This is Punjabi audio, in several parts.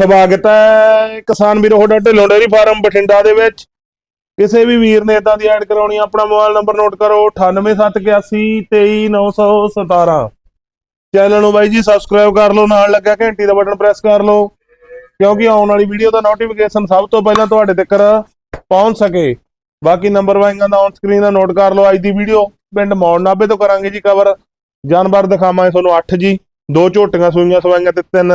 ਸਵਾਗਤ ਹੈ। ਕਿਸਾਨ ਵੀਰੋ, ਤੁਹਾਡਾ ਢਿੱਲੋਂ ਡੇਅਰੀ ਫਾਰਮ ਬਠਿੰਡਾ ਦੇ ਵਿੱਚ। ਕਿਸੇ ਵੀ ਵੀਰ ਨੇ ਇਦਾਂ ਦੀ ਐਡ ਕਰਾਉਣੀ ਆਪਣਾ ਮੋਬਾਈਲ ਨੰਬਰ ਨੋਟ ਕਰੋ 9871823917 ਚੈਨਲ ਨੂੰ ਬਾਈ ਜੀ ਸਬਸਕ੍ਰਾਈਬ ਕਰ ਲਓ, ਨਾਲ ਲੱਗਿਆ ਘੰਟੀ ਦਾ ਬਟਨ ਪ੍ਰੈਸ ਕਰ ਲਓ, ਕਿਉਂਕਿ ਆਉਣ ਵਾਲੀ ਵੀਡੀਓ ਦਾ ਨੋਟੀਫਿਕੇਸ਼ਨ ਸਭ ਤੋਂ ਪਹਿਲਾਂ ਤੁਹਾਡੇ ਤੱਕ ਪਹੁੰਚ ਸਕੇ। ਬਾਕੀ ਨੰਬਰ ਵਾਈਆਂ ਦਾ ਔਨ ਸਕਰੀਨ ਦਾ ਨੋਟ ਕਰ ਲਓ, ਅੱਜ ਦੀ ਵੀਡੀਓ ਪਿੰਡ ਮੌੜ ਨਾਬੇ ਤੋਂ ਕਰਾਂਗੇ ਜੀ ਕਵਰ ਜਾਨਵਰ ਦਿਖਾਵਾਂਗੇ ਤੁਹਾਨੂੰ 8 ਜੀ। ਦੋ ਝੋਟੀਆਂ ਸੂਈਆਂ ਸਵਾਈਆਂ ਤੇ ਤਿੰਨ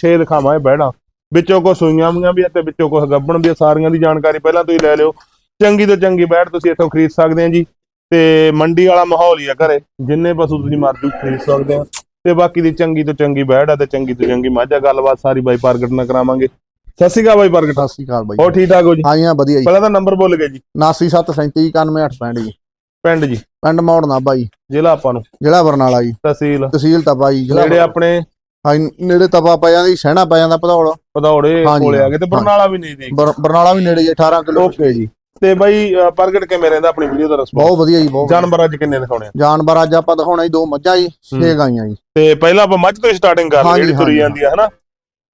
6 ਦਿਖਾਵਾਂਗੇ ਬਹਿਣਾ ਵਿੱਚੋਂ ਕੋ ਸੂਈਆਂ ਵੀਆਂ ਵੀ ਤੇ ਵਿੱਚੋਂ ਕੋ ਗੱਬਣ ਵੀ ਸਾਰੀਆਂ ਦੀ ਜਾਣਕਾਰੀ ਪਹਿਲਾਂ ਤੁਸੀਂ ਲੈ ਲਿਓ। ਚੰਗੀ ਤੋਂ ਚੰਗੀ ਬੈੜ ਤੁਸੀਂ ਇੱਥੋਂ ਖਰੀਦ ਸਕਦੇ ਆ ਜੀ। ਤੇ ਮੰਡੀ ਵਾਲਾ ਮਾਹੌਲ ਹੀ ਆ ਘਰੇ। ਜਿੰਨੇ ਪਸ਼ੂ ਤੁਸੀਂ ਮਰਜ਼ੀ ਖਰੀਦ ਸਕਦੇ ਆ ਤੇ ਬਾਕੀ ਦੀ ਚੰਗੀ ਤੋਂ ਚੰਗੀ ਬੈੜ ਆ ਤੇ ਚੰਗੀ ਤੋਂ ਚੰਗੀ ਮੱਝ ਗੱਲਬਾਤ ਸਾਰੀ ਬਾਈ ਪ੍ਰਗਟ ਨਾਲ ਕਰਾਵਾਂਗੇ। ਸਤਿ ਸ਼੍ਰੀ ਅਕਾਲ ਬਾਈ ਪ੍ਰਗਟ। ਸਤਿ ਸ਼੍ਰੀ ਅਕਾਲ ਬਾਈ। ਹੋਰ ਠੀਕ ਠਾਕ ਹੋ ਜੀ? ਹਾਂ ਜੀ ਵਧੀਆ ਜੀ। ਪਹਿਲਾਂ ਤਾਂ ਨੰਬਰ ਬੋਲ ਗਏ ਜੀ। 9737919865 ਜੀ। ਪਿੰਡ ਜੀ। ਪਿੰਡ ਮੌੜ ਨਾਭਾ ਜੀ ਜ਼ਿਲ੍ਹਾ ਆਪਾਂ ਨੂੰ। ਜ਼ਿਲ੍ਹਾ ਬਰਨਾਲਾ ਜੀ। ਤਹਿਸੀਲ। ਤਹਿਸੀਲ ਤਪਾ ਜੀ ਜ਼ਿਲ੍ਹਾ ਜਿਹੜੇ ਆਪਣੇ ਹਾਂ ਜੀ, ਨੇੜੇ ਤਪਾ ਪੈ ਜਾਂਦੀ ਸਹਿਣਾ ਪੈ ਜਾਂਦਾ ਭਦੌੜ। ਪਧੌੜੇ ਹਾਂਜੀ, ਕੋਲੇ ਆ ਗਏ ਤੇ। ਬਰਨਾਲਾ ਵੀ ਨਹੀਂ ਦੀ ਬਰ- ਬਰਨਾਲਾ ਵੀ ਨੇੜੇ ਜੀ 18 ਕਿਲੋ ਓਕੇ। ਜੀ। ਤੇ ਬਾਈ ਪ੍ਰਗਟ ਕਿਵੇਂ ਰਹਿੰਦਾ ਆਪਣੀ ਵੀਡੀਓ ਦਾ ਰਿਸਪੌਂਸ ਬਹੁਤ ਵਧੀਆ ਜੀ ਬਹੁਤ। ਜਾਨਵਰ ਅੱਜ ਕਿੰਨੇ ਦਿਖਾਉਣੇ ਆ? ਜਾਨਵਰ ਅੱਜ ਆਪਾਂ ਦਿਖਾਉਣਾ ਜੀ ਦੋ ਮੱਝਾਂ ਜੀ ਛੇ ਗਾਈਆਂ ਜੀ। ਤੇ ਪਹਿਲਾਂ ਆਪਾਂ ਮੱਝ ਤੋਂ ਸਟਾਰਟਿੰਗ ਕਰ ਲਈ ਜਿਹੜੀ ਤੁਰੀ। ਜਾਂਦੀ ਆ ਹਨਾ?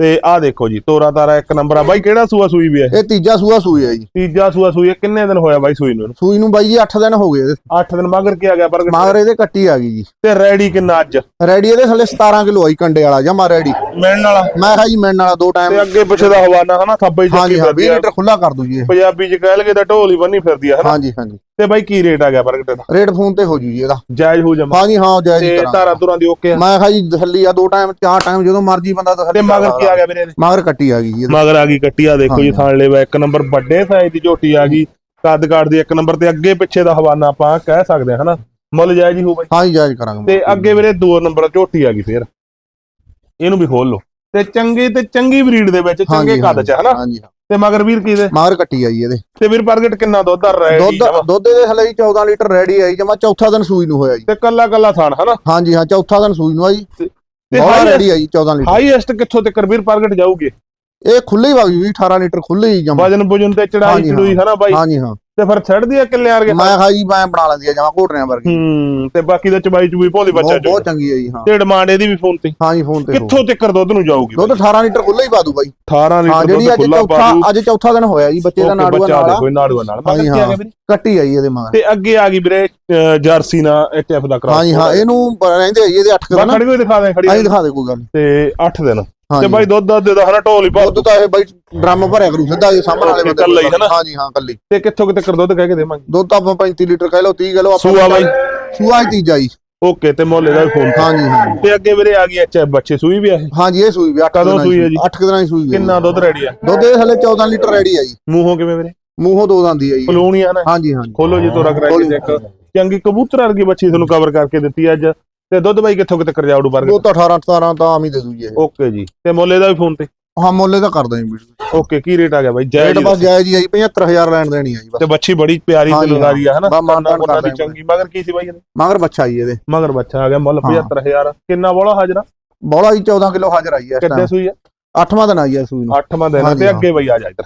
ਤੇ ਆਹ ਦੇਖੋ ਜੀ ਤੋਰਾ ਤਾਰਾ ਇੱਕ ਨੰਬਰ ਆ। ਬਾਈ ਕਿਹੜਾ ਸੂਆ ਸੂਈ ਵੀ ਹੈ? ਇਹ ਤੀਜਾ ਸੂਆ ਸੂਈ ਹੈ ਜੀ। ਤੀਜਾ ਸੂਆ ਸੂਈ ਹੈ। ਕਿੰਨੇ ਦਿਨ ਹੋਇਆ ਬਾਈ ਸੂਈ ਨੂੰ? ਸੂਈ ਨੂੰ ਬਾਈ ਜੀ 8 ਦਿਨ ਹੋ ਗਏ ਇਹਦੇ। 8 ਦਿਨ ਮਗਰ ਕੀ ਆ ਗਿਆ ਪ੍ਰਗਟ ਮਗਰ ਇਹਦੇ ਕੱਟੀ ਆ ਗਈ ਜੀ। ਤੇ ਰੈਡੀ ਕਿੰਨਾ ਅੱਜ? ਰੈਡੀ ਇਹਦੇ ਥੱਲੇ 17 ਕਿਲੋ ਆਈ ਕੰਡੇ ਵਾਲਾ ਜਮਾ ਰੈਡੀ। ਮਿਲਣ ਵਾਲਾ? ਮੈਂ ਕਿਹਾ ਜੀ ਮਿਲਣ ਵਾਲਾ ਦੋ ਟਾਈਮ ਤੇ ਅੱਗੇ ਪਿੱਛੇ ਦਾ ਹਵਾਨਾ ਹਨਾ ਥੱਬੇ ਹਾਂ ਚੱਕੀ ਜੀ ਹਾਂ 20 ਫਿਰਦੀ ਆ। ਲੀਟਰ ਖੁੱਲਾ ਕਰ ਦੂ ਜੀ ਇਹ। ਪੰਜਾਬੀ ਚ ਕਹਿ ਲਗੇ ਤਾਂ ਢੋਲ ਹੀ ਬੰਨੀ ਫਿਰਦੀ ਆ ਹਨਾ? ਹਾਂ ਜੀ ਹਾਂ ਜੀ ਤੇ ਬਾਈ ਕੀ ਰੇਟ ਆ ਗਿਆ ਪ੍ਰਗਟ ਦਾ? ਰੇਟ ਫੋਨ ਤੇ ਹੋ ਜੂ ਜੀ ਇਹਦਾ। ਜਾਇਜ਼ ਹੋ ਜਮਾ। ਹਾਂ ਜੀ ਹਾਂ ਜਾਇਜ਼ ਤੇ ਹੀ ਕਰਾਂਗੇ। ਧਾਰਾ ਤੁਰਾਂ ਦੀ ਓਕੇ ਆ? ਮੈਂ ਕਿਹਾ ਜੀ ਥੱਲੀ ਆ ਦੋ ਟਾਈਮ ਚਾਰ ਟਾਈਮ ਜਦੋਂ ਮਰਜ਼ੀ ਬੰਦਾ ਤੇ ਤਸੱਲੀ ਮਗਰ ਕੀ ਆ ਗਿਆ ਵੀਰੇ ਮਗਰ ਕੱਟੀ ਆ ਗਈ ਜੀ। ਮਗਰ ਆ ਗਈ ਕੱਟੀ ਆ ਦੇਖੋ ਜੀ ਹਾਂਜੀ। ਥਾਣ ਲੈਵਾ ਇੱਕ ਨੰਬਰ ਵੱਡੇ ਸਾਈਜ਼ ਦੀ ਝੋਟੀ ਆ ਗਈ। ਕੱਦ ਕਾਠ ਦੀ ਇੱਕ ਨੰਬਰ ਤੇ ਅੱਗੇ ਪਿੱਛੇ ਦਾ ਹਵਾਨਾ ਆਪਾਂ ਕਹਿ ਸਕਦੇ ਹਾਂ ਹਨਾ? ਮੁੱਲ ਜਾਇਜ਼ ਹੀ ਹੋ ਬਾਈ। ਹਾਂ ਜੀ ਜਾਇਜ਼ ਕਰਾਂਗੇ। ਤੇ ਅੱਗੇ ਵੀਰੇ ਦੋ ਨੰਬਰ ਝੋਟੀ ਆ ਗਈ ਫੇਰ। ਇਹਨੂੰ ਵੀ ਖੋਲ ਲਓ। ਤੇ ਚੰਗੀ ਤੇ ਚੰਗੀ ਬਰੀਡ ਦੇ ਵਿੱਚ ਚੰਗੇ ਕੱਦ ਚ ਹਨਾ? ਹਾਂ ਜੀ ਹਾਂ। ਤੇ ਮਗਰ ਵੀਰ ਕੀ ਦੇ? ਮਗਰ ਕੱਟੀ ਆ ਜੀ ਇਹਦੇ। ਤੇ ਵੀਰ ਪ੍ਰਗਟ ਕਿੰਨਾ ਦੁੱਧ ਆ ਰਿਹਾ ਦੁੱਧ ਦੁੱਧ ਦੇ ਜੀ 14 ਲੀਟਰ ਰੈਡੀ ਆਈ ਜਮਾ ਚੌਥਾ ਦਿਨ ਸੂਈ ਨੂੰ ਹੋਇਆ ਜੀ। ਤੇ ਕੱਲਾ ਕੱਲਾ ਥਾਣ ਹਨਾ? ਹਾਂ ਜੀ ਹਾਂ ਚੌਥਾ ਦਿਨ ਸੂਈ ਨੂੰ ਆਈ। ਤੇ ਬਹੁਤ ਰੈਡੀ ਆਈ 14 ਲੀਟਰ। ਹਾਈਐਸਟ ਕਿੱਥੋਂ ਤੱਕ ਵੀਰ ਪ੍ਰਗਟ ਜਾਊਗੇ? ਇਹ ਖੁੱਲੀ ਹੀ ਵਗ ਜੂ ਜੀ 18 ਲੀਟਰ ਖੁੱਲੀ ਹੀ ਜਮਾ। ਵਜਨ ਬੁਜਨ ਤੇ ਚੜਾਈ ਹਾਂਜੀ, ਚੜੂਈ ਹਨਾ ਬਾਈ? ਹਾਂ ਜੀ ਹਾਂ। ਤੇ ਫਿਰ ਛੱਡਦੀ ਆ ਕਿੱਲੇ ਵਰਗੇ? ਮੈਂ ਕਿਹਾ ਜੀ ਮੈਂ ਬਣਾ ਲੈਂਦੀ ਆ ਜਮਾ ਘੋਟਰਿਆਂ ਵਰਗੀ। ਹੂੰ ਤੇ ਬਾਕੀ ਦਾ ਚਬਾਈ ਚੂਈ ਭੋਲੀ ਬੱਚਾ ਬਹੁਤ ਬਹੁਤ ਚੰਗੀ। ਆ ਜੀ ਹਾਂ। ਤੇ ਡਿਮਾਂਡ ਇਹਦੀ ਵੀ ਫੋਨ ਤੇ ਹਾਂ। ਜੀ ਫੋਨ ਤੇ ਹੋ। ਕਿੱਥੋਂ ਤੱਕ ਦੁੱਧ ਨੂੰ ਜਾਊਗੀ ਦੁੱਧ 18 ਲੀਟਰ ਖੁੱਲਾ ਹੀ ਪਾ ਦੂ ਬਾਈ। 18 ਹਾਂ ਲੀਟਰ ਜਿਹੜੀ ਦੁੱਧ ਅੱਜ ਖੁੱਲਾ ਚੌਥਾ ਪਾਜੂ ਅੱਜ ਚੌਥਾ ਦਿਨ ਹੋਇਆ ਜੀ ਬੱਚੇ ਦਾ ਨਾੜੂਆ ਬੱਚਾ ਨਾਲ ਦੇਖੋ ਇਹ ਨਾੜੂਆ ਨਾਲ। ਆ ਹਾਂ। ਗਿਆ ਵੀਰੇ? ਕੱਟੀ ਆਈ ਇਹਦੇ ਮਗਰ। ਤੇ ਅੱਗੇ ਆ ਗਈ ਵੀਰੇ ਅਹ, ਜਰਸੀ ਨਾਲ ਐਚਐਫ ਦਾ ਕਰਾਸ ਹਾਂ ਜੀ ਹਾਂ ਇਹਨੂੰ ਰਹਿੰਦੇ ਆ ਜੀ ਇਹਦੇ 8 ਬਾ ਦਿਨ। ਖੜੀ ਹੋਈ ਦਿਖਾ ਦੇ ਖੜੀ ਆਈ ਦਿਖਾ ਦੇ ਕੋਈ ਗੱਲ ਨੀ। ਤੇ 8 ਦਿਨ। ਹਾਂ ਤੇ ਬਾਈ ਦੁੱਧ ਦੁੱਧ ਦਾ ਹਨਾ ਢੋਲ ਹੀ ਪਾ ਦੁੱਧ ਤਾਂ ਇਹ ਬਾਈ ਡਰਮ ਭਰਿਆ ਕਰੂ ਸਿੱਧਾ ਇਹ ਸਾਹਮਣੇ ਵਾਲੇ ਬੰਦੇ ਕੱਲਾ। ਹੀ, ਹਨਾ? ਕੱਲੀ ਤੇ ਕਿੱਥੋਂ ਕਿਤੇ ਕਰ ਦੁੱਧ ਕਹਿ ਕੇ ਦੇਵਾਂਗੇ? ਦੁੱਧ ਆਪਾਂ 35 ਲੀਟਰ ਕਹਿ ਲਓ 30 ਕਹਿ ਲਓ ਸੂਆ ਬਾਈ। ਸੂਆ ਹੀ ਤੀਜਾ ਜੀ। ਓਕੇ ਤੇ ਮੁੱਲ ਵੀ ਫੋਨ। ਹਾਂ ਜੀ ਹਾਂ। ਤੇ ਅੱਗੇ ਵੀਰੇ ਆ ਗਈ ਐਚਐਫ ਬੱਚੇ ਸੂਈ ਵੀ ਆ ਇਹ? ਹਾਂ ਜੀ ਇਹ ਸੂਈ ਵੀ 8 ਕਦੋਂ ਸੂਈ ਹੈ ਜੀ? 8 ਦਿਨਾਂ ਦੀ ਸੂਈ ਹੈ ਕਿੰਨਾ ਦੁੱਧ ਰੈਡੀ ਆ? ਦੁੱਧ ਦੇ ਥੱਲੇ 14 ਲੀਟਰ ਰੈਡੀ ਆ ਜੀ। ਮੂੰਹੋਂ ਕਿਵੇਂ ਵੀਰੇ? ਮੂੰਹੋਂ ਦੋ ਦੰਦੀ ਆ ਜੀ। ਪਲੂਣੀ ਆ ਨਾ? ਹਾਂ ਜੀ ਹਾਂ ਜੀ ਖੋਲੋ ਜੀ ਤੋਰਾ ਕਰਾਈ। ਚੈੱਕ ਚੰਗੀ ਕਬੂਤਰ ਵਰਗੀ ਬੱਚੀ ਤੁਹਾਨੂੰ ਕਵਰ ਕਰਕੇ ਦਿੱਤੀ ਅੱਜ। ਤੇ ਦੁੱਧ ਬਾਈ ਕਿੱਥੋਂ ਕਿਤੇ ਕਰ ਜਾਊੜੂ ਬਰਗਰ ਉਹ ਤਾਂ 18 17 ਤਾਂ ਆਮ ਹੀ ਦੇ ਦੂ ਜੀ ਇਹ। ਓਕੇ ਜੀ। ਤੇ ਮੁੱਲ ਇਹਦਾ ਵੀ ਫੋਨ ਤੇ? ਹਾਂ ਮੁੱਲੇ ਤਾਂ ਕਰ ਦਾਂ ਜੀ। ਵੀਡੀਓ ਓਕੇ ਕੀ ਰੇਟ ਆ ਗਿਆ ਬਾਈ? ਰੇਟ ਜਾਇਜ਼ ਬਸ ਜਾਇਜ਼ ਹੀ ਆ ਜੀ 75000 ਲੈਣ ਦੇਣੀ ਆ ਜੀ ਬਸ। ਤੇ ਬੱਚੀ ਬੜੀ ਪਿਆਰੀ ਹਾਂਜੀ, ਦਿਲਦਾਰੀ ਆ ਹਨਾ? ਕਰ ਦੀ ਦਾਂਗੇ। ਚੰਗੀ ਮਗਰ ਕੀ ਸੀ ਬਾਈ ਇਹਦੇ? ਮਗਰ ਬੱਚਾ ਜੀ ਇਹਦੇ। ਮਗਰ ਬੱਚਾ ਆ ਗਿਆ ਮੁੱਲ ਹਾਂ। 75000 ਕਿੰਨਾ ਬੋਲਾ ਹਾਜ਼ਰਾ? ਬੋਲਾ ਜੀ 14 ਕਿਲੋ ਹਾਜ਼ਰ ਆਈ ਕਿੱਥੇ ਟਾਈਮ ਸੂਈ ਆ? ਅੱਠਵਾਂ ਦਿਨ ਆਈ ਹੈ ਸੂਈ ਨੂੰ। 8ਵਾਂ ਦਿਨ ਆ ਤੇ। ਅੱਗੇ ਬਾਈ ਆ ਜਾ ਇੱਧਰ।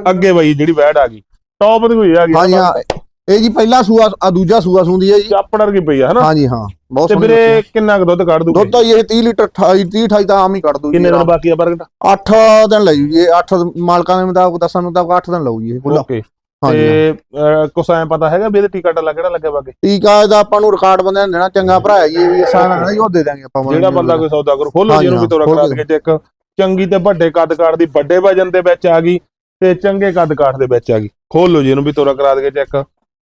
ਅੱਗੇ ਬਾਈ ਜਿਹੜੀ ਵੈੜ ਆ ਗਈ। ਟੌਪ ਦੀ ਹੋਈ ਆ ਗਈ। ਹਾਂ। ਜੀ ਇਹ ਜੀ ਪਹਿਲਾ ਸੂਆ ਆ ਦੂਜਾ ਸੂਆ ਸੂੰਦੀ ਹੈ ਜੀ। ਚਾਪੜ ਵਰਗੀ ਪਈ ਆ ਹਨਾ? ਹਾਂ ਜੀ ਹਾਂ। ਬਹੁਤ ਤੇ ਸੋਹਣੀ ਵੀਰੇ ਬੱਚੀ ਕਿੰਨਾ ਕੁ ਦੁੱਧ ਕੱਢ ਹੈ। ਦੂਗੀ? ਦੁੱਧ ਤਾਂ ਜੀ ਇਹ 30 ਲੀਟਰ 28 30 28 ਤਾਂ ਆਮ ਹੀ ਕੱਢ ਦੂ ਕਿੰਨੇ ਦਿਨ ਬਾਕੀ ਆ ਬਰਗਟ 8 ਦਿਨ ਲੈ ਜੂ ਜੀ 8 ਮਾਲਕਾਂ ਦੇ ਮੁਤਾਬਕ ਦੱਸਣ ਮੁਤਾਬਕ 8 ਦਿਨ ਲਊ ਜੀ ਇਹ ਖੁੱਲਾ ਓਕੇ। ਹਾਂ ਤੇ ਅਹ, ਕੁਛ ਐ ਪਤਾ ਹੈਗਾ ਵੀ ਇਹਦੇ ਟੀਕਾ ਟੱਲਾ ਕਿਹੜਾ ਲੱਗਿਆ ਬਾਕੀ? ਟੀਕਾ ਇਹਦਾ ਆਪਾਂ ਨੂੰ ਰਿਕਾਰਡ ਬੰਦਿਆਂ ਨੇ ਦੇਣਾ ਚੰਗਾ ਭਰਾ ਹੈ ਜੀ ਇਹ ਵੀ ਆਸਾਨ ਹੈ ਜੀ ਉਹ ਦੇ ਦਾਂਗੇ ਆਪਾਂ ਜਿਹੜਾ ਬੰਦਾ ਕੋਈ ਸੌਦਾ ਕਰੂ ਖੋਲੋ ਹਾਂਜੀ, ਜਿਹਨੂੰ ਵੀ ਤੋਰਾ ਖੋਲ ਕਰਾ ਕੇ। ਦੇ ਚੈੱਕ। ਚੰਗੀ ਤੇ ਵੱਡੇ ਕੱਦ ਕਾਠ ਦੀ ਵੱਡੇ ਵਜਨ ਦੇ ਵਿੱਚ ਆ ਗਈ ਤੇ ਚੰਗੇ ਕੱਦ ਕਾਠ ਦੇ ਵਿੱਚ ਆ ਗਈ। ਖੋਲ ਜੀ ਇਹਨੂੰ ਵੀ ਤੋਰਾ ਕਰਾ ਦੇ ਚੈੱਕ।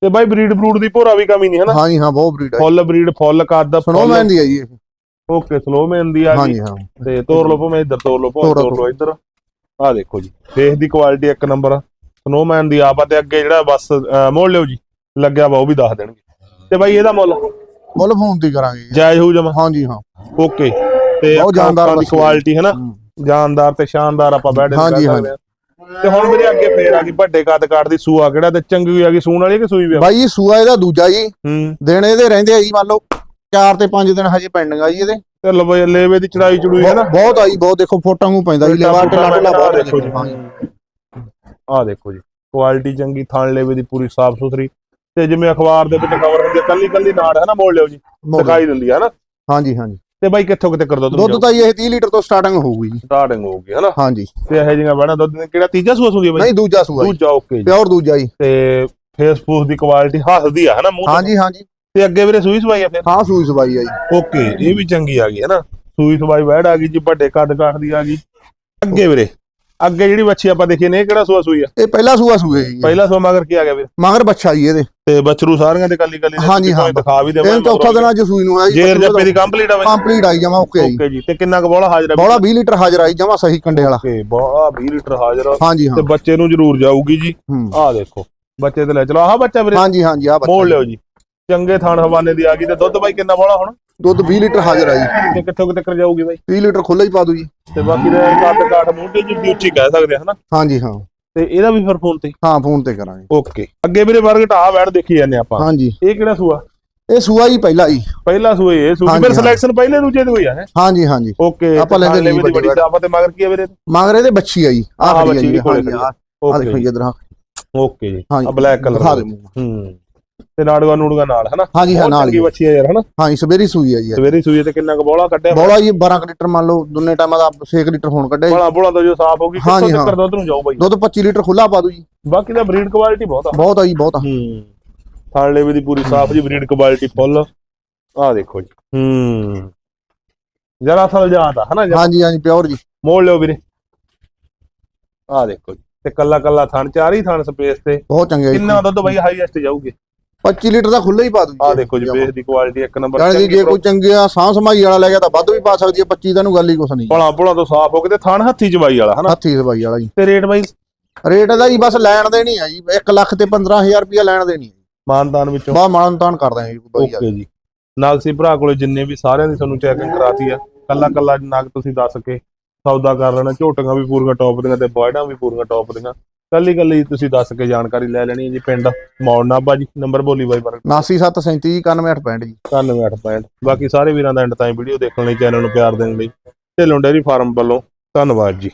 ਤੇ ਬਾਈ ਬਰੀਡ ਬਰੂਡ ਦੀ ਭੋਰਾ ਵੀ ਕਮੀ ਨਹੀਂ ਹੈ ਨਾ ਹਾਂ ਜੀ ਹਾਂ ਬਹੁਤ ਬਰੀਡ ਹੈ ਫੁੱਲ ਬਰੀਡ ਫੁੱਲ ਕੱਦ ਸਨੋਮੈਨ ਦੀ ਹੈ ਜੀ। ਓਕੇ ਸਲੋਮੈਨ ਦੀ ਆ ਹਾਂ ਗਈ ਜੀ ਹਾਂ। ਤੇ ਤੋਰ ਲਓ ਭਾਵੇਂ ਇੱਧਰ ਤੋਰ ਲਓ ਭਾਵੇਂ ਤੋਰੋ, ਲਓ ਇੱਧਰ। ਆਹ ਦੇਖੋ ਜੀ ਫੇਸ ਦੀ ਕੁਆਲਿਟੀ ਇੱਕ ਨੰਬਰ ਸਨੋਮੈਨ ਦੀ ਆਪ ਆ ਤੇ ਅੱਗੇ ਜਿਹੜਾ ਬਸ ਮੋੜ ਲਿਓ ਜੀ ਲੱਗਿਆ ਵਾ ਉਹ ਵੀ ਦੱਸ ਦੇਣਗੇ। ਤੇ ਬਾਈ ਇਹਦਾ ਮੁੱਲ? ਮੁੱਲ ਫੋਨ ਦੀ ਕਰਾਂਗੇ ਜੀ। ਜਾਇਜ਼ ਹੋਊ ਜਮਾ? ਹਾਂ ਜੀ ਹਾਂ। ਓਕੇ। ਤੇ ਬਹੁਤ ਜਾਨਦਾਰ ਦੀ ਹੈ। ਕੁਆਲਿਟੀ ਹੈ ਨਾ ਹੂੰ। ਜਾਨਦਾਰ ਤੇ ਸ਼ਾਨਦਾਰ ਆਪਾਂ ਬੈਠ ਹਾਂਜੀ, ਤੇ ਹੁਣ ਮੇਰੇ ਅੱਗੇ ਫੇਰ ਆ ਗਈ ਵੱਡੇ ਕੱਦ ਕਾਠ ਦੀ ਸੂਆ ਕਿਹੜਾ ਤੇ ਚੰਗੀ ਆ ਗਈ ਸੂਣ ਵਾਲੀ ਕਿ ਸੂਈ ਵੀ ਆ? ਬਾਈ ਜੀ ਸੂਆ ਇਹਦਾ ਦੂਜਾ ਜੀ। ਹੂੰ। ਦਿਨ ਇਹਦੇ ਰਹਿੰਦੇ ਆ ਜੀ ਮੰਨ ਲਓ 4 ਤੇ 5 ਦਿਨ ਹਜੇ ਪੈਂਡਿੰਗ ਆ ਜੀ ਇਹਦੇ। ਤੇ ਲਵੇ ਲੇਵੇ ਦੀ ਚੜਾਈ ਚੜੂਈ ਹੈ ਨਾ? ਬਹੁਤ ਆਈ ਬਹੁਤ ਦੇਖੋ ਫੋਟਾਂ ਨੂੰ ਪੈਂਦਾ ਜੀ ਲੈਵਾ ਟਲਾ ਟਲਾ ਬਹੁਤ ਦੇਖੋ ਜੀ। ਆਹ ਦੇਖੋ ਜੀ ਕੁਆਲਿਟੀ ਚੰਗੀ ਥਣ ਲੇਵੇ ਦੀ ਪੂਰੀ ਸਾਫ਼ ਸੁਥਰੀ। ਤੇ ਜਿਵੇਂ ਅਖਬਾਰ ਦੇ ਵਿੱਚ ਕਵਰ ਹੁੰਦੀ ਹੈ ਕੱਲੀ ਕੱਲੀ ਨਾੜ ਹੈ ਨਾ ਮੋੜ ਲਿਓ ਜੀ। ਦਿਖਾਈ ਦਿੰਦੀ ਹੈ ਨਾ? ਹਾਂ ਜੀ ਹਾਂ ਜੀ ਤੇ ਬਾਈ ਕਿੱਥੋਂ ਕਿਤੇ ਕਰ ਦੁੱਧ ਦੁੱਧ ਤਾਂ ਜੀ ਇਹ 30 ਲੀਟਰ ਤੋਂ ਸਟਾਰਟਿੰਗ ਹੋਊਗੀ ਜੀ। ਸਟਾਰਟਿੰਗ ਹੋਊਗੀ ਹਨਾ? ਹਾਂਜੀ। ਤੇ ਇਹ ਜਿਹੀਆਂ ਬਣਾ ਦੁੱਧ ਕਿਹੜਾ ਤੀਜਾ ਸੂਆ ਸੂਗੀ ਬਾਈ? ਨਹੀਂ ਦੂਜਾ ਸੂਆ ਦੂਜਾ ਓਕੇ ਜੀ। ਪਿਓਰ ਦੂਜਾ ਜੀ। ਤੇ ਫੇਸ ਫੂਸ ਦੀ ਕੁਆਲਿਟੀ ਹੱਸਦੀ ਆ ਹਨਾ ਮੂੰਹ। ਹਾਂਜੀ ਹਾਂਜੀ। ਤੇ ਅੱਗੇ ਵੀਰੇ ਸੂਈ ਸਵਾਈ ਆ ਫਿਰ? ਹਾਂ ਸੂਈ ਸਵਾਈ ਆ ਜੀ। ਓਕੇ ਇਹ ਵੀ ਚੰਗੀ ਆ ਗਈ ਹੈ ਨਾ ਸੂਈ ਸਵਾਈ ਵੈੜ ਆ ਗਈ ਜੀ ਵੱਡੇ ਕੱਦ ਕਾਠ ਦੀ ਆ ਗਈ। ਅੱਗੇ ਵੀਰੇ। ਅੱਗੇ ਜਿਹੜੀ ਬੱਚੀ ਆਪਾਂ ਦੇਖੀ ਨੇ ਇਹ ਕਿਹੜਾ ਸੂਆ ਸੂਈ ਆ? ਇਹ ਪਹਿਲਾ ਸੂਆ ਸੂਏ ਜੀ। ਪਹਿਲਾ ਸੂਆ ਮਗਰ ਕੀ ਆ ਗਿਆ ਵੀਰੇ? ਮਗਰ ਬੱਚਾ ਜੀ ਇਹਦੇ। ਤੇ ਬੱਚਰੂ ਸਾਰੀਆਂ ਦੇ ਕੱਲੀ ਕੱਲੀ ਹਾਂਜੀ, ਹਾਂ। ਦਿਖਾ ਵੀ ਦੇ ਇਹ ਚੌਥਾ ਦਿਨ ਅੱਜ ਸੂਈ ਨੂੰ ਆਇਆ ਜੀ ਜੇਰ ਜੱਪੇ ਦੀ ਕੰਪਲੀਟ ਆ ਬਾਈ। ਕੰਪਲੀਟ ਆਈ ਜਮਾ ਓਕੇ ਜੀ। ਓਕੇ ਜੀ ਤੇ ਕਿੰਨਾ ਕੁ ਬੋਲਾ ਹਾਜ਼ਰ ਆ ਬੋਲਾ 20 ਲੀਟਰ ਹਾਜ਼ਰ ਆਈ ਜਮਾ ਸਹੀ ਕੰਡੇ ਵਾਲਾ। ਓਕੇ ਬੋਲਾ 20 ਲੀਟਰ ਹਾਜ਼ਰ ਆ। ਹਾਂਜੀ ਹਾਂ। ਤੇ ਬੱਚੇ ਨੂੰ ਜ਼ਰੂਰ ਜਾਊਗੀ ਜੀ। ਆਹ ਦੇਖੋ ਬੱਚੇ ਤੇ ਲੈ ਚਲੋ ਆਹ ਬੱਚਾ ਵੀਰੇ। ਹਾਂਜੀ ਹਾਂਜੀ ਆ ਮੋੜ ਲਿਓ ਜੀ। ਚੰਗੇ ਥਾਣ ਹਵਾਨੇ ਦੀ ਆ ਗਈ ਤੇ ਦੁੱਧ ਬਾਈ ਕਿੰਨਾ ਬੋਲਾ ਹੁਣ? ਦੁੱਧ 20 ਲੀਟਰ ਹਾਜ਼ਰ ਆਈ ਤੇ ਕਿੱਥੋਂ ਕਿੱਥੇ ਕਰ ਜਾਊਗੀ ਬਾਈ? 30 ਲੀਟਰ ਖੁੱਲਾ ਹੀ ਪਾ ਦੂ ਜੀ। ਤੇ ਬਾਕੀ ਦੇ ਕੱਦ ਕਾਠ ਮੂੰਹ ਜਿੱਡੀ ਉੱਚੀ ਕਹਿ ਸਕਦੇ ਆ ਹਨਾ? ਹਾਂਜੀ ਹਾਂ। ਤੇ ਇਹਦਾ ਵੀ ਫਿਰ ਫੋਨ ਤੇ? ਹਾਂ ਫੋਨ ਤੇ ਕਰਾਂਗੇ। ਓਕੇ। ਅੱਗੇ ਵੀਰੇ ਵਰਗ ਢਾ ਵੈੜ ਦੇਖੀ ਜਾਂਦੇ ਆਪਾਂ। ਹਾਂਜੀ। ਇਹ ਕਿਹੜਾ ਸੂਆ? ਇਹ ਸੂਆ ਹੀ ਪਹਿਲਾ ਜੀ। ਪਹਿਲਾ ਸੂਆ ਇਹ ਸੂਆ। ਫਿਰ ਹਾਂ। ਸਿਲੈਕਸ਼ਨ ਪਹਿਲੇ ਦੂਜੇ ਦੀ ਹੋਈ ਆ ਹੈ? ਹਾਂਜੀ ਹਾਂਜੀ। ਓਕੇ ਆਪਾਂ ਲੈਂਦੇ ਦੀ ਬੜੀ ਸਾਫਾ ਤੇ ਮਗਰ ਕੀ ਆ ਵੀਰੇ? ਮਗਰ ਇਹਦੇ ਬੱਚੀ ਆ ਜੀ ਆ ਆ ਬੱਚੀ ਜੀ ਵੀ ਆ। ਆ ਆ ਦੇਖੋ ਜੀ ਇਧਰ ਹਾਂ ਓਕੇ ਜੀ। ਆ ਬਲੈਕ ਕਲਰ। ਹੂੰ। ਤੇ ਨਾੜੂਆ ਨੂੜੂਆ ਨਾਲ ਹਨਾ? ਹਾਂਜੀ ਹਾਂ ਨਾਲ ਹੀ ਬੱਚੀ ਆ। ਯਾਰ ਹਨਾ? ਹਾਂਜੀ ਸਵੇਰੀ ਸੂਈ ਆ ਜੀ। ਸਵੇਰੇ ਸੂਈ ਤੇ ਕਿੰਨਾ ਕੁ ਬੋਲਾ ਕੱਢਿਆ ਬੋਲਾ ਜੀ 12 ਕੁ ਲੀਟਰ ਮੰਨ ਲਓ ਦੋਨੇ ਟਾਈਮਾਂ ਦਾ 6 ਲੀਟਰ ਹੋਣ ਕੱਢਿਆ। ਬੋਲਾ ਬੋਲਾ ਤਾਂ ਜੋ ਸਾਫ਼ ਹੋਗੀ ਕਿੱਥੋਂ ਹਾਂਜੀ, ਤੱਕ ਦੁੱਧ ਨੂੰ ਜਾਊ ਬਾਈ? ਦੁੱਧ 25 ਲੀਟਰ ਖੁੱਲਾ ਪਾ ਦੂ ਜੀ। ਬਾਕੀ ਦਾ ਬਰੀਡ ਕੁਆਲਿਟੀ ਬਹੁਤ ਆ। ਬਹੁਤ ਆ ਜੀ ਬਹੁਤ ਆ। ਹੂੰ। ਥਾਣ ਲੇਵੇ ਦੀ ਪੂਰੀ ਸਾਫ਼ ਜੀ ਬਰੀਡ ਕੁਆਲਿਟੀ ਫੁੱਲ। ਆਹ ਦੇਖੋ ਜੀ। ਹੂੰ। ਜਰਾ ਅਸਲ ਜਾਤ ਆ ਹਨਾ ਹਾਂਜੀ ਹਾਂਜੀ ਪਿਓਰ ਜੀ। ਮੋੜ ਲਿਓ ਵੀਰੇ। ਆਹ ਦੇਖੋ ਜੀ। ਤੇ ਕੱਲਾ ਕੱਲਾ ਥਣ ਚਾਰ ਹੀ ਥਣ ਸਪੇਸ ਤੇ। ਬਹੁਤ ਚੰਗੇ ਆ ਕਿੰਨਾ ਦੁੱਧ ਬਾਈ ਹਾਈਐਸਟ ਜਾਊਗੀ? 25 ਲੀਟਰ ਦਾ ਖੁੱਲਾ ਹੀ ਪਾ ਦੂ ਆਹ ਦੇਖੋ ਜੀ ਬੇਸ ਦੀ ਕੁਆਲਿਟੀ ਇੱਕ ਨੰਬਰ ਕਿ ਜੇ ਕੋਈ ਚੰਗਿਆ ਸਾਂਭ ਸਮਾਈ ਵਾਲਾ ਲੈ ਗਿਆ ਤਾਂ ਵੱਧ ਵੀ ਪਾ ਸਕਦੀ ਹੈ 25 ਦਾ ਨੂੰ ਗੱਲ ਹੀ ਕੁਛ ਨਹੀਂ। ਭਲਾ ਭਲਾ ਤੋਂ ਸਾਫ਼ ਹੋ ਕੇ ਤੇ ਥਣ ਹੱਥੀ ਚਵਾਈ ਵਾਲਾ ਹਨਾ? ਹੱਥੀ ਸਵਾਈ ਵਾਲਾ ਜੀ। ਤੇ ਰੇਟ ਬਾਈ? ਰੇਟ ਦਾ ਜੀ ਬਸ ਲੈਣ ਦੇਣੀ ਆ ਜੀ 1 ਲੱਖ ਤੇ 15000 ਰੁਪਇਆ ਲੈਣ ਦੇਣੀ ਹੈ ਮਾਨਦਾਨ ਵਿੱਚੋਂ। ਬਾ ਮਾਨ ਤਾਨ ਕਰ ਦਾਂਗੇ ਜੀ ਓਕੇ ਜੀ। ਨਾਲ ਸੀ ਭਰਾ ਕੋਲੇ ਜਿੰਨੇ ਵੀ ਸਾਰਿਆਂ ਦੀ ਤੁਹਾਨੂੰ ਚੈਕਿੰਗ ਕਰਾਤੀ ਆ। ਕੱਲਾ ਕੱਲਾ ਨਗ ਤੁਸੀਂ ਦੱਸ ਕੇ ਸੌਦਾ ਕਰ ਲੈਣਾ ਝੋਟੀਆਂ ਵੀ ਪੂਰੀਆਂ ਟੌਪ ਦੀਆਂ ਤੇ ਬੋਇਡਾਂ ਵੀ ਪੂਰੀਆਂ ਟੌਪ ਦੀਆਂ। ਕੱਲੀ ਕੱਲੀ ਤੁਸੀਂ ਦੱਸ ਕੇ ਜਾਣਕਾਰੀ ਲੈ ਲੈਣੀ ਹੈ ਜੀ ਪਿੰਡ ਮੌੜ ਨਾਭਾ ਜੀ ਨੰਬਰ ਬੋਲੀ ਬਾਈ ਬਾਰ 99737 9165 ਜੀ 9865 ਬਾਕੀ ਸਾਰੇ ਵੀਰਾਂ ਦਾ ਐਂਡ ਤਾਈਂ ਵੀਡੀਓ ਦੇਖਣ ਲਈ ਚੈਨਲ ਨੂੰ ਪਿਆਰ ਦੇਣ ਲਈ ਢਿੱਲੋਂ ਡੇਅਰੀ ਫਾਰਮ ਵੱਲੋਂ ਧੰਨਵਾਦ ਜੀ।